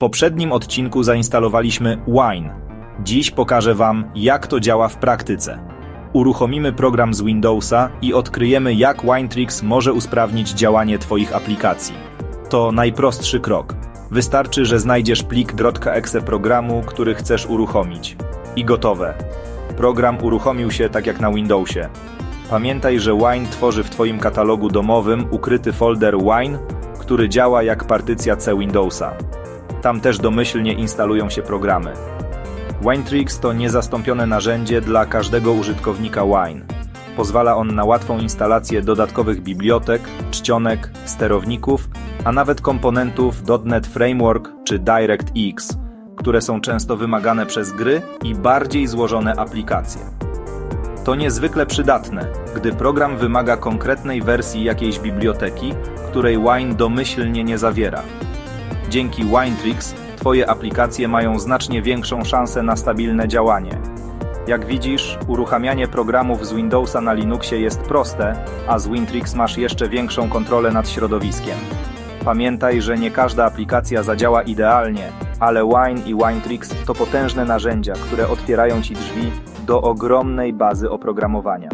poprzednim odcinku zainstalowaliśmy Wine. Dziś pokażę Wam, jak to działa w praktyce. Uruchomimy program z Windowsa i odkryjemy, jak Winetricks może usprawnić działanie Twoich aplikacji. To najprostszy krok. Wystarczy, że znajdziesz plik .exe programu, który chcesz uruchomić. I gotowe. Program uruchomił się tak jak na Windowsie. Pamiętaj, że Wine tworzy w Twoim katalogu domowym ukryty folder Wine, który działa jak partycja C Windowsa. Tam też domyślnie instalują się programy. Winetricks to niezastąpione narzędzie dla każdego użytkownika Wine. Pozwala on na łatwą instalację dodatkowych bibliotek, czcionek, sterowników, a nawet komponentów .NET Framework czy DirectX, które są często wymagane przez gry i bardziej złożone aplikacje. To niezwykle przydatne, gdy program wymaga konkretnej wersji jakiejś biblioteki, której Wine domyślnie nie zawiera. Dzięki Winetricks Twoje aplikacje mają znacznie większą szansę na stabilne działanie. Jak widzisz, uruchamianie programów z Windowsa na Linuxie jest proste, a z Wintrix masz jeszcze większą kontrolę nad środowiskiem. Pamiętaj, że nie każda aplikacja zadziała idealnie, ale Wine i Winetricks to potężne narzędzia, które otwierają Ci drzwi do ogromnej bazy oprogramowania.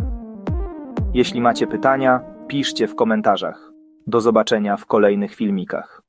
Jeśli macie pytania, piszcie w komentarzach. Do zobaczenia w kolejnych filmikach.